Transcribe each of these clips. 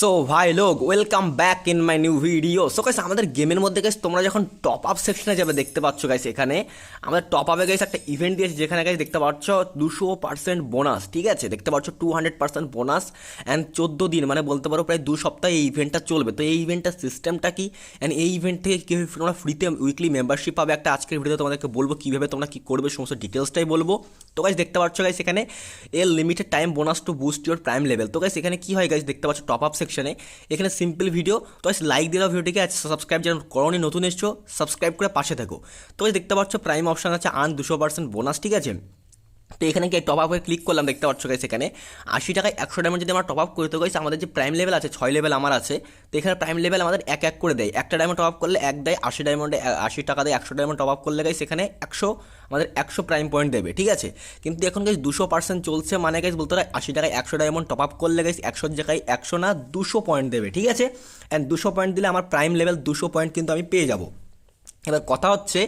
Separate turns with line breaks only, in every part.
So ভাই লোক welcome back in my new video so guys আমাদের গেমের মধ্যে গাইস তোমরা যখন টপ আপ সেকশনে যাবে, দেখতে পাচ্ছ গাইস এখানে আমাদের টপ আপে গাইস একটা ইভেন্ট দিয়েছে, যেখানে গাইস দেখতে পাচ্ছ, দুশো পার্সেন্ট বোনাস ঠিক আছে? দেখতে পাচ্ছ two hundred percent bonus and চোদ্দ দিন মানে বলতে পারো, প্রায় দু সপ্তাহ এই ইভেন্টটা চলবে। তো এই ইভেন্টটার সিস্টেমটা কি? অ্যান্ড এই ইভেন্ট থেকে কীভাবে তোমরা ফ্রিতে উইকলি মেম্বারশিপ পাবে? একটা আজকের ভিডিওতে তোমাদেরকে বলব কীভাবে তোমরা কী করবে, সমস্ত ডিটেলসটাই বলব। তো গাইজ দেখতে পাচ্ছ গাইজ এখানে a limited time bonus to boost your prime level তো গাইজ এখানে কি হয় গাইস দেখতে পাচ্ছ টপ আপ সেকশনে এখানে সিম্পল ভিডিও তো গাইজ লাইক দাও ভিডিওটিকে আজ সাবস্ক্রাইব যেন করনি নতুন এসছো সাবস্ক্রাইব করে পাশে থাকো। তো গাইজ দেখতে পাচ্ছ প্রাইম অপশন আছে আন দুশো পার্সেন্ট বোনাস ঠিক আছে? তো এখানে গিয়ে টপ আপে ক্লিক করলাম, দেখতে পাচ্ছ গাইস এখানে। আশি টাকায় একশো ডায়মন্ড যদি আমরা টপ আপ করি তো গাইস আমাদের যে প্রাইম লেভেল আছে, ছয় লেভেল আমার আছে, তো এখানে প্রাইম লেভেল আমাদের এক এক করে দেয়। একটা ডায়মন্ড টপ আপ করলে এক দেয়, আশি ডায়মন্ডে আশি টাকা দেয়, একশো ডায়মন্ড টপ আপ করলে গাইস এখানে একশো, আমাদের একশো প্রাইম পয়েন্ট দেবে, ঠিক আছে? কিন্তু এখন গাইস দুশো পার্সেন্ট চলছে মানে গাইস বলতে হয় আশি টাকায় একশো ডায়মন্ড টপ আপ করলে গাইস একশোর জায়গায় একশো না, দুশো পয়েন্ট দেবে, ঠিক আছে? অ্যান্ড দুশো পয়েন্ট দিলে আমার প্রাইম লেভেল দুশো পয়েন্ট কিন্তু আমি পেয়ে যাব। এবার কথা হচ্ছে,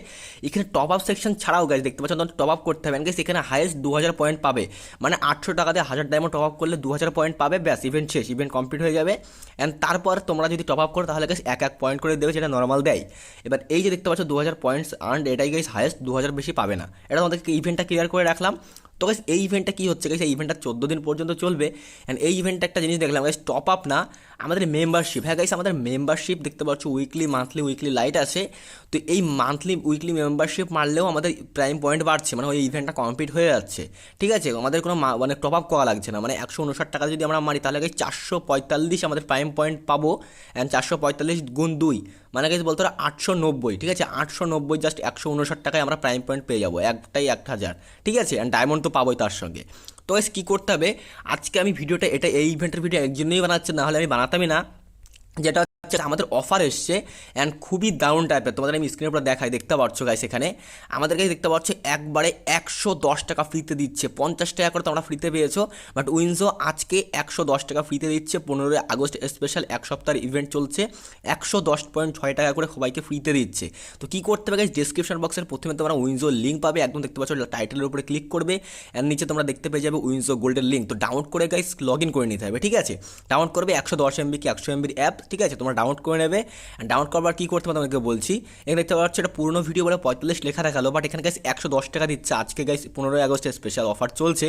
এখানে টপ আপ সেকশন ছাড়াও গাছ দেখতে পাচ্ছেন টপ আপ করতে হবে। গেছে এখানে হাইয়েস্ট দু হাজার পয়েন্ট পাবে। মানে আটশো টাকা দিয়ে হাজার ডায়মন্ড টপ আপ করলে দু হাজার পয়েন্ট পাবে, ব্যাস ইভেন্ট শেষ ইভেন্ট কমপ্লিট হয়ে যাবে। অ্যান্ড তারপর তোমরা যদি টপ আপ করো, তাহলে গেছে এক এক পয়েন্ট করে দেবে, যেটা নর্মাল দেয়। এবার এই যে দেখতে পাচ্ছ দু হাজার পয়েন্টস আর্ন এটাই গেছে হাইয়েস্ট দু হাজার বেশি পাবে না। এটা তোমাদেরকে ইভেন্টটা ক্লিয়ার করে রাখলাম। তো গাইস এই ইভেন্টটা কী হচ্ছে? গাইস এই ইভেন্টটা চোদ্দ দিন পর্যন্ত চলবে অ্যান্ড এই ইভেন্টটা একটা জিনিস দেখলাম গাইস টপ আপ না, আমাদের মেম্বারশিপ হ্যাঁ গাইস আমাদের মেম্বারশিপ দেখতে পাচ্ছ উইকলি মান্থলি উইকলি লাইট আছে। তো এই মান্থলি উইকলি মেম্বারশিপ মারলেও আমাদের প্রাইম পয়েন্ট বাড়ছে মানে ওই ইভেন্টটা কমপ্লিট হয়ে যাচ্ছে। ঠিক আছে? আমাদের কোনো মানে টপ আপ করা লাগছে না। মানে একশো উনষাট টাকা যদি আমরা মারি, তাহলে গাইস চারশো পঁয়তাল্লিশ আমাদের প্রাইম পয়েন্ট পাবো অ্যান্ড চারশো পঁয়তাল্লিশ গুণ দুই। মানে গেছে বলতে পারো আটশো নব্বই, ঠিক আছে? আটশো নব্বই জাস্ট একশো উনষাট টাকায় আমরা প্রাইম পয়েন্ট পেয়ে যাব, একটাই এক হাজার, ঠিক আছে? অ্যান্ড ডায়মন্ড তো পাবোই তার সঙ্গে। তো এস কী করতে হবে? আজকে আমি ভিডিওটা এটা এই ইভেন্টের ভিডিও একজন্যই বানাচ্ছি না হলে আমি বানাতামই না। যেটা হচ্ছে আমাদের অফার এসছে অ্যান্ড খুবই দারুণ টাইপের তোমাদের আমি স্ক্রিনের উপর দেখাই, দেখতে পাচ্ছ গাইস এখানে। আমাদের কাছে দেখতে পাচ্ছ একবারে একশো দশ টাকা ফ্রিতে দিচ্ছে। পঞ্চাশ টাকা করে তোমরা ফ্রিতে পেয়েছ বাট উইন্সো আজকে একশো দশ টাকা ফ্রিতে দিচ্ছে। পনেরোই আগস্ট স্পেশাল এক সপ্তাহের ইভেন্ট চলছে। একশো দশ পয়েন্ট ছয় টাকা করে সবাইকে ফ্রিতে দিচ্ছে। তো কী করতে হবে ডিসক্রিপশন বক্সের প্রথমে তোমরা উইন্সো লিঙ্ক পাবে। একদম দেখতে পাচ্ছ টাইটেলের উপরে ক্লিক করবে। অ্যান্ড নিচে তোমরা দেখতে পেয়ে যাবে উইন্সো গোল্ডের লিঙ্ক তো ডাউনলোড করে গাইস লগ ইন করে নিতে হবে, ঠিক আছে? ডাউনলোড করবে একশো দশ এমবি কি একশো এমবির অ্যাপ ঠিক আছে? তোমরা ডাউনলোড করে নেবে। ডাউনলোড করবার কী করতে হবে তোমাকে বলছি। এখানে দেখতে পাচ্ছি এটা পুরনো ভিডিও বলে পঁয়তাল্লিশ লেখা দেখাল বাট এখানে গাইস একশো দশ টাকা দিচ্ছে। আজকে গাইস পনেরোই আগস্টের স্পেশাল অফার চলছে।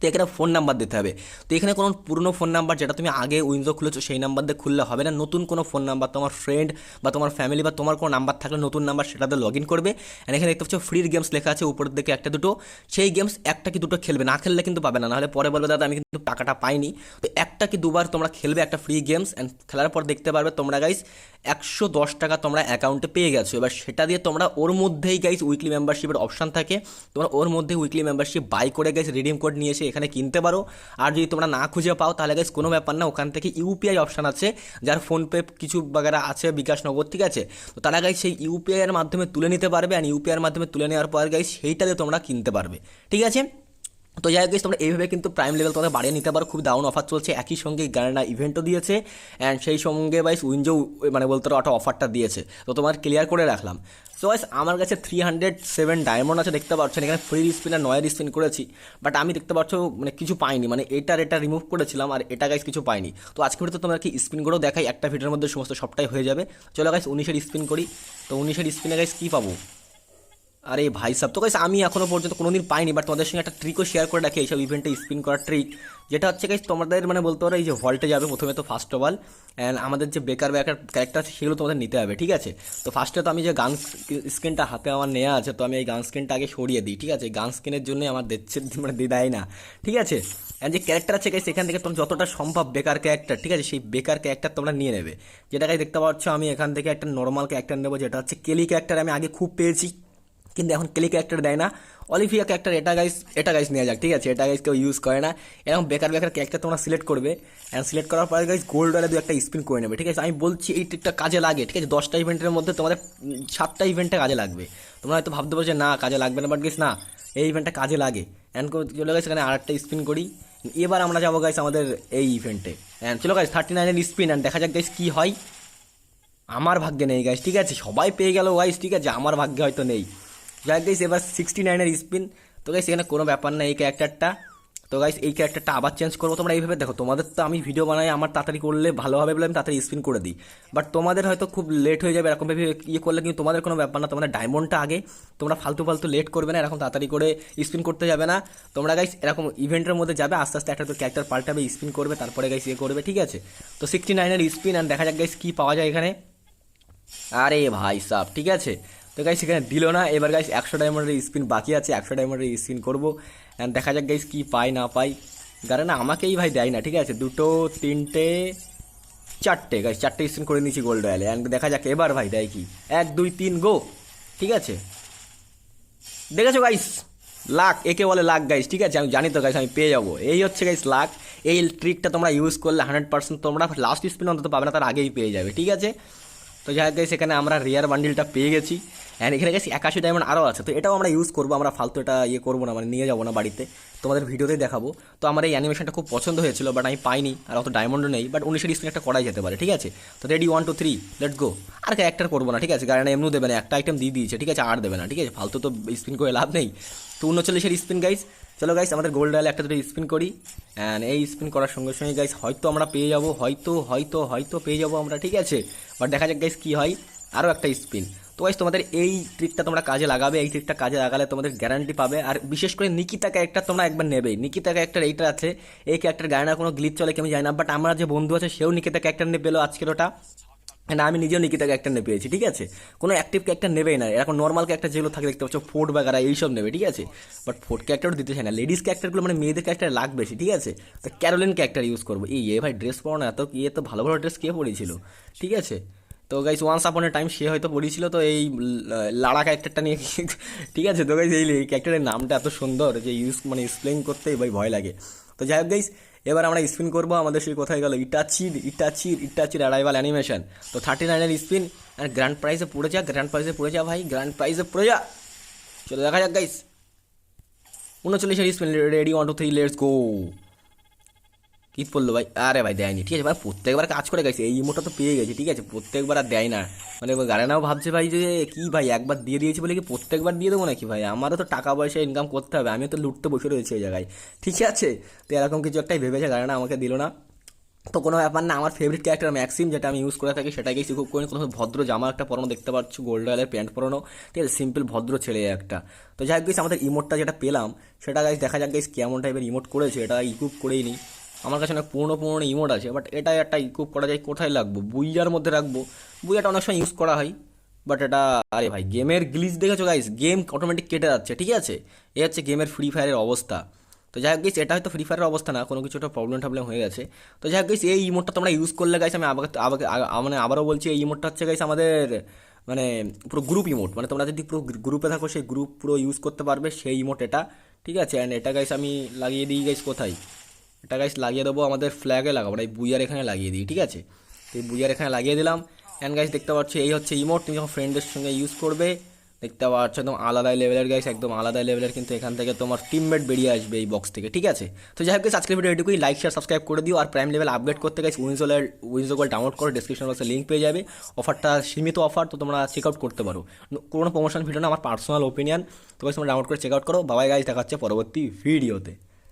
তো এখানে ফোন নাম্বার দিতে হবে। তো এখানে কোনো পুরনো ফোন নাম্বার যেটা তুমি আগে উইন্ডো খুলেছো, সেই নাম্বার দিয়ে খুললে হবে না। নতুন কোনো ফোন নাম্বার তোমার ফ্রেন্ড বা তোমার ফ্যামিলি বা তোমার কোনো নাম্বার থাকলে নতুন নাম্বার সেটাতে লগ ইন করবে। আর এখানে দেখতে পাচ্ছ ফ্রি গেমস লেখা আছে, উপরের দিকে একটা দুটো। সেই গেমস একটা কি দুটো খেলবে? না খেললে কিন্তু পাবে না। নাহলে পরে বলবে, দাদা, আমি কিন্তু টাকাটা পাইনি। তো একটা কি দুবার তোমরা খেলবে একটা ফ্রি গেমস অ্যান্ড খেলার পর দেখতে পারবে তোমরা গাইস একশো দশ টাকা তোমরা অ্যাকাউন্টে পেয়ে গেছো। এবার সেটা দিয়ে তোমরা ওর মধ্যেই গাইস উইকলি মেম্বারশিপের অপশান থাকে। তোমরা ওর মধ্যে উইকলি মেম্বারশিপ বাই করে গাইস রিডিম কোড নিয়ে এসে এখানে কিনতে পারো। আর যদি তোমরা না খুঁজে পাও, তাহলে গাইস কোনো ব্যাপার না, ওখান থেকে ইউপিআই অপশান আছে, যার ফোনপে কিছু বাগেরা আছে, বিকাশ নগর, ঠিক আছে? তো তারা গাইস সেই ইউপিআইয়ের মাধ্যমে তুলে নিতে পারবে অ্যান্ড ইউপিআইয়ের মাধ্যমে তুলে নেওয়ার পর গাইস সেইটা দিয়ে তোমরা কিনতে পারবে, ঠিক আছে? তো যাই হোক তোমরা এইভাবে কিন্তু প্রাইম লেভেল তোমাদের বাড়িয়ে নিতে পারো। খুব দারুণ অফার চলছে। একই সঙ্গে গার্না ইভেন্টও দিয়েছে। অ্যান্ড সেই সঙ্গে বাইস উইঞ্জো মানে বলতে পারো একটা অফারটা দিয়েছে। তো তোমার ক্লিয়ার করে রাখলাম। সো গাইস আমার কাছে থ্রি হান্ড্রেড সেভেন ডায়মন্ড আছে, দেখতে পাচ্ছেন এখানে ফ্রি স্পিন আর নয়ের স্পিন করেছি। বাট আমি দেখতে পাচ্ছ মানে কিছু পাইনি। মানে এটার এটা রিমুভ করেছিলাম আর এটা গাইস কিছু পাইনি। তো আজকে ভিডিওতে তোমার কি স্পিনগুলো দেখাই। একটা ভিডিওর মধ্যে সমস্ত সবটাই হয়ে যাবে। চলো গাইস উনিশের স্পিন করি। তো উনিশের স্পিনে গাইস কী পাবো? আরে ভাই সাব, তো গাইস আমি এখনও পর্যন্ত কোনোদিন পাইনি বাট তোমাদের সঙ্গে একটা ট্রিকও শেয়ার করে রাখি, এইসব ইভেন্টে স্পিন করার ট্রিক যেটা হচ্ছে গাইস তোমাদের মানে বলতে পারো, এই যে ভল্টে যাবে প্রথমে তো ফার্স্ট অফ অল অ্যান্ড আমাদের যে বেকার বেকার ক্যারেক্টার আছে, সেগুলো তোমাদের নিতে হবে, ঠিক আছে? তো ফার্স্টে তো আমি যে গান স্ক্রিনটা হাতে আমার নেওয়া আছে, তো আমি এই গান স্ক্রিনটা আগে সরিয়ে দিই, ঠিক আছে? গান স্ক্রিনের জন্যই আমার দিচ্ছে মানে দেয় না, ঠিক আছে? অ্যান্ড যে ক্যারেক্টার আছে গাইস এখান থেকে তোমরা যতটা সম্ভব বেকার ক্যারেক্টার ঠিক আছে? সেই বেকার ক্যারেক্টার তোমরা নিয়ে নেবে। যেটা গাইস দেখতে পাচ্ছ, আমি এখান থেকে একটা নর্মাল ক্যারেক্টার নেব, যেটা হচ্ছে কেলি ক্যারেক্টার আমি আগে খুব পেয়েছি। কিন্তু এখন ক্লিক ক্যারেক্টার দেয় না। অলিভিয়া ক্যারেক্টার এটা গাইস এটা গাইস নেওয়া যাক, ঠিক আছে? এটা গাইস কেউ ইউজ করে না। এরকম বেকার বেকার ক্যারেক্টার তোমরা সিলেক্ট করবে। অ্যান্ড সিলেক্ট করার পরে গাইস গোল্ড ওয়ালে দু একটা স্পিন করে নেবে, ঠিক আছে? আমি বলছি এই ট্রিকটা কাজে লাগে, ঠিক আছে? দশটা ইভেন্টের মধ্যে তোমাদের সাতটা ইভেন্টে কাজে লাগবে। তোমরা হয়তো ভাবতে পারছ না, কাজে লাগবে না বাট গাইস না, এই ইভেন্টটা কাজে লাগে। অ্যান্ড চলে গেছে এখানে আরেকটা স্পিন করি। এবার আমরা যাব গাইস আমাদের এই ইভেন্টে অ্যান্ড চলো গাইস থার্টি নাইনের স্পিন অ্যান্ড দেখা যাক গাইস কী হয়। আমার ভাগ্যে নেই গাইস ঠিক আছে? সবাই পেয়ে গেল গাইস ঠিক আছে? আমার ভাগ্যে হয়তো নেই। যাই গাইস এবার সিক্সটি নাইনের স্পিন তো গাইস এখানে কোনো ব্যাপার না, এই ক্যারেক্টারটা তো গাইস এই ক্যারেক্টারটা আবার চেঞ্জ করব। তোমরা এইভাবে দেখো, তোমাদের তো আমি ভিডিও বানাই, আমার তাড়াতাড়ি করলে ভালো হবে বলে আমি তাড়াতাড়ি স্পিন করে দিই। বাট তোমাদের হয়তো খুব লেট হয়ে যাবে, এরকমভাবে ইয়ে করলে কিন্তু তোমাদের কোনো ব্যাপার না, তোমাদের ডায়মন্ডটা আগে। তোমরা ফালতু ফালতু লেট করবে না, এরকম তাড়াতাড়ি করে স্পিন করতে যাবে না। তোমরা গাইস এরকম ইভেন্টের মধ্যে যাবে, আস্তে আস্তে একটা তো ক্যারেক্টার পাল্টাবে স্পিন করবে, তারপরে গাইস ইয়ে করবে, ঠিক আছে? তো সিক্সটি নাইনের স্পিন অ্যান্ড দেখা যাক গাইস কী পাওয়া যায় এখানে। আরে ভাই সাহ ঠিক আছে? তো গাইস এখানে দিল না। এবার গাইস একশো ডায়মন্ডের স্পিন বাকি আছে, একশো ডায়মন্ডের স্পিন করব। অ্যান্ড দেখা যাক গাইস কী পাই, না পাই। কারণ আমাকেই ভাই দেয় না, ঠিক আছে? দুটো, তিনটে, চারটে গাইস চারটে স্পিন করে নিয়েছি গোল্ড রয়্যালে অ্যান্ড দেখা যাক এবার ভাই দেয় কি। এক, দুই, তিন গো ঠিক আছে? দেখেছ গাইস লাক একে বলে লাক গাইস ঠিক আছে? আমি জানি তো গাইস আমি পেয়ে যাব। এই হচ্ছে গাইস লাক এই ট্রিকটা তোমরা ইউজ করলে হান্ড্রেড পার্সেন্ট তোমরা লাস্ট স্পিন অন্তত পাবে না, তার আগেই পেয়ে যাবে, ঠিক আছে? তো যাই গাইস এখানে আমরা রিয়ার বান্ডিলটা পেয়ে গেছি। অ্যান্ড এখানে গেছি একাশি ডায়মন্ড আরও আছে। তো এটাও আমরা ইউজ করব, আমরা ফালতু এটা ইয়ে করব না মানে নিয়ে যাব না বাড়িতে। তোমাদের ভিডিওতেই দেখাবো। তো আমার এই অ্যানিমেশনটা খুব পছন্দ হয়েছিল বাট আমি পাইনি, আর অত ডায়মন্ডও নেই বাট উনিশের স্পিন একটা করাই যেতে পারে, ঠিক আছে? তো ready one two three let go আর ক্যারেক্টার করব না, ঠিক আছে? কারণ এমনিও দেবে না, একটা আইটেম দিয়ে দিয়েছে, ঠিক আছে? আর দেবে না, ঠিক আছে? ফালতু তো স্পিন করে লাভ নেই। তো উনচল্লিশের স্পিন গাইস চলো গাইস আমাদের গোল্ড রয়্যাল একটা দুটো স্পিন করি। অ্যান্ড এই স্পিন করার সঙ্গে সঙ্গে গাইস হয়তো আমরা পেয়ে যাব, হয়তো হয়তো হয়তো পেয়ে যাব আমরা, ঠিক আছে? বাট দেখা যাক গাইস কী হয়। আরও একটা স্পিন তো গাইস তোমাদের এই ট্রিকটা তোমরা কাজে লাগাবে, এই ট্রিকটা কাজে লাগালে তোমাদের গ্যারান্টি পাবে। আর বিশেষ করে নিকিতা ক্যারেক্টার তোমরা একবার নেবেই নিকিতা ক্যারেক্টার এইটা আছে। এই ক্যারেক্টার গায়ে না কোনো গ্লিচ চলে কি আমি জানি না বাট আমার যে বন্ধু আছে, সেও নিকিতা ক্যারেক্টার নিয়ে পেল আজকের ওটা। না আমি নিজেও নিকিতা ক্যারেক্টার পেয়েছি, ঠিক আছে? কোনো অ্যাক্টিভ ক্যারেক্টার নেবেই না। এরকম নর্মাল ক্যারেক্টার যেগুলো থাকে, দেখতে পাচ্ছ ফোর্ট বাগারা এইসব নেবে, ঠিক আছে? বাট ফোর্ট ক্যারেক্টারও দিতে চাই না। লেডিস ক্যারেক্টারগুলো মানে মেয়েদের ক্যারেক্টার লাগ বেশি, ঠিক আছে? তো ক্যারোলিন ক্যারেক্টার ইউজ করব। এই এ ভাই ড্রেস পরো না, এত ইয়ে তো ভালো ভালো ড্রেস কে পরেছিল ঠিক আছে? তো guys once upon a time সে হয়তো পড়েছিল তো এই লাড়া ক্যারেক্টারটা নিয়ে ঠিক আছে? তো গাইস এই ক্যারেক্টারের নামটা এত সুন্দর যে ইউজ মানে এক্সপ্লেন করতেই ভাই ভয় লাগে। তো যাই হোক গাইস এবার আমরা স্পিন করব, আমাদের সেই কোথায় গেল? ইটাচির ইটাচির ইটাচির অ্যারাইভাল অ্যানিমেশন তো থার্টি নাইনের স্পিন অ্যান্ড গ্র্যান্ড প্রাইজে পড়ে যা গ্র্যান্ড প্রাইজে পড়ে যা ভাই গ্র্যান্ড প্রাইজে পড়ে যা। চলো দেখা যাক guys উনচল্লিশের spin ready one two three let's go কি পড়ল ভাই? আরে ভাই, দেয়নি। ঠিক আছে ভাই, প্রত্যেকবার কাজ করে গেছে, এই ইমোটা তো পেয়ে গেছে, ঠিক আছে? প্রত্যেকবার আর দেয় না। মানে গাড়ানাও ভাবছে ভাই যে, কি ভাই, একবার দিয়ে দিয়েছি বলে কি প্রত্যেকবার দিয়ে দেবো নাকি ভাই? আমারও তো টাকা পয়সা ইনকাম করতে হবে, আমিও তো লুটতে বসে রয়েছি ওই জায়গায়। ঠিক আছে? তো এরকম কিছু একটাই ভেবেছে, গাড়ানা আমাকে দিল না। তো কোনো ব্যাপার না, আমার ফেভারিট ক্যারেক্টার ম্যাক্সিম যেটা আমি ইউজ করে থাকি সেটাকেই খুব কোনো ভদ্র জামা একটা পরানো দেখতে পাচ্ছ গোল্ড রয়্যালের প্যান্ট পরানো। ঠিক আছে? সিম্পল ভদ্র ছেলে একটা। তো যাই হোক আমাদের ইমোটটা যেটা পেলাম, সেটা গাইস দেখা যাক গাইস কেমন টাইপের ইমোট করেছে, এটা ইকুপ করেই নিই। আমার কাছে অনেক পুরনো পুরনো ইমোট আছে বাট এটা একটা ইকুপ করা যায়, কোথায় লাগবো বুইয়ার মধ্যে রাখব। বুইয়াটা অনেক সময় ইউজ করা হয় বাট এটা, আরে ভাই গেমের গ্লিচ দেখেছ গাইস গেম অটোমেটিক কেটে যাচ্ছে, ঠিক আছে? এ হচ্ছে গেমের ফ্রি ফায়ারের অবস্থা। তো যাই হোক গেছি এটা হয়তো ফ্রি ফায়ারের অবস্থা না, কোনো কিছু একটা প্রবলেম টবলেম হয়ে গেছে। তো যাই হোক গেছি এই ইমোটটা তোমরা ইউজ করলে গাইস আমি আবার মানে আবারও বলছি, এই ইমোটটা হচ্ছে গাইস আমাদের মানে পুরো গ্রুপ ইমোট মানে তোমরা যদি পুরো গ্রুপে থাকো, সেই গ্রুপ পুরো ইউজ করতে পারবে, সেই ইমোট এটা, ঠিক আছে? অ্যান্ড এটা গাইস আমি লাগিয়ে দিই গাইস কোথায়? এটা গাইস লাগিয়ে দেবো, আমাদের ফ্ল্যাগে লাগাবো এই বুইয়ার এখানে লাগিয়ে দিই, ঠিক আছে? তো এই বুইয়ার এখানে লাগিয়ে দিলাম। অ্যান্ড গাইস দেখতে পাচ্ছ, এই হচ্ছে ইমোট তুমি যখন ফ্রেন্ডের সঙ্গে ইউজ করবে, দেখতে পাচ্ছ একদম আলাদা লেভেলের গাইস একদম আলাদা লেভেলের কিন্তু এখান থেকে তোমার টিমমেট বেরিয়ে আসবে এই বক্স থেকে, ঠিক আছে? তো যাই হোক আজকের ভিডিও এটুকুই। লাইক শেয়ার সাবস্ক্রাইব করে দিও। আর প্রাইম লেভেল আপগ্রেড করতে গাইস উইনজোলের উইনজোগল ডাউনলোড করো ডিসক্রিপশন বক্সে লিঙ্ক পেয়ে যাবে। অফারটা সীমিত অফার তো তোমরা চেক আউট করতে পারো। কোনো প্রমোশন ভিডিও না, আমার পার্সোনাল ওপিনিয়ন তো তোমরা ডাউনলোড করে চেক আউট করো। বাবাই গাইস দেখাচ্ছে পরবর্তী ভিডিওতে